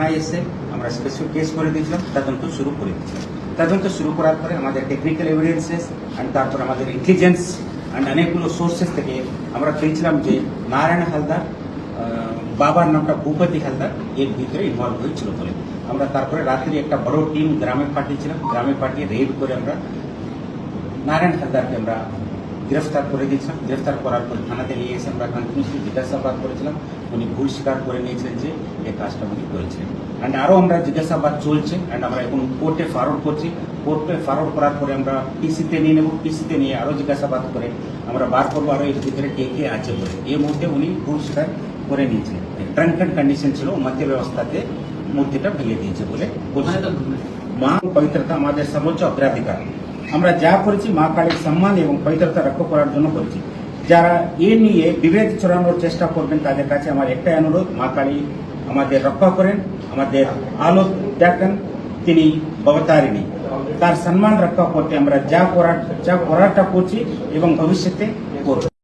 থানায় এসে আমরা স্পেসিফিক কেস করে দিয়েছিলাম, তদন্ত শুরু করে দিয়েছিলাম। তদন্ত শুরু করার পরে আমাদের টেকনিক্যাল এভিডেন্সেস অ্যান্ড তারপর আমাদের ইন্টেলিজেন্স অ্যান্ড অনেকগুলো সোর্সেস থেকে আমরা পেয়েছিলাম যে নারায়ণ হালদার বাবার নামটা ভূপতি হালদার, এর ভিতরে ইনভলভ হয়েছিল বলে। আমরা তারপরে রাত্রি একটা বড় টিম গ্রামে পাঠিয়েছিলাম। গ্রামে পাঠিয়ে রেড করে আমরা নারায়ণ হালদারকে আমরা গ্রেফতার করে দিয়েছিলাম গ্রেফতার করার পর থানাতে নিয়ে এসে আমরা কন্টিনিউসলি জিজ্ঞাসাবাদ করেছিলাম। উনি ভুল স্বীকার করে নিয়েছিলেন যে এই কাজটা উনি করেছেন। অ্যান্ড আরও আমরা জিজ্ঞাসাবাদ চলছে। অ্যান্ড আমরা এখন কোর্টে ফরওয়ার্ড করছি। কোর্টে ফরওয়ার্ড করার পরে আমরা পিসিতে নিয়ে নেব। পিসিতে নিয়ে আরও জিজ্ঞাসাবাদ করে আমরা বার করব আরও এর ভিতরে কে কে আছে বলে। এই মুহূর্তে উনি ভুল স্বীকার করে নিয়েছিলেন ট্রাঙ্ক অ্যান্ড কন্ডিশন ছিল মধ্য ব্যবস্থাতে মূর্তিটা ভেঙে দিয়েছে বলে মা পবিত্রতা আমাদের সর্বোচ্চ অগ্রাধিকার। আমরা যা করেছি, মা কালীর সম্মান এবং পবিত্রতা রক্ষা করার জন্য করেছি। যারা এ নিয়ে বিভেদ ছড়ানোর চেষ্টা করবেন, তাদের কাছে আমার একটাই অনুরোধ, মা কালী আমাদের রক্ষা করেন, আমাদের আলো দেখেন, তিনি অবতারিণী। তার সম্মান রক্ষা করতে আমরা যা করার যা করাটা করছি এবং ভবিষ্যতে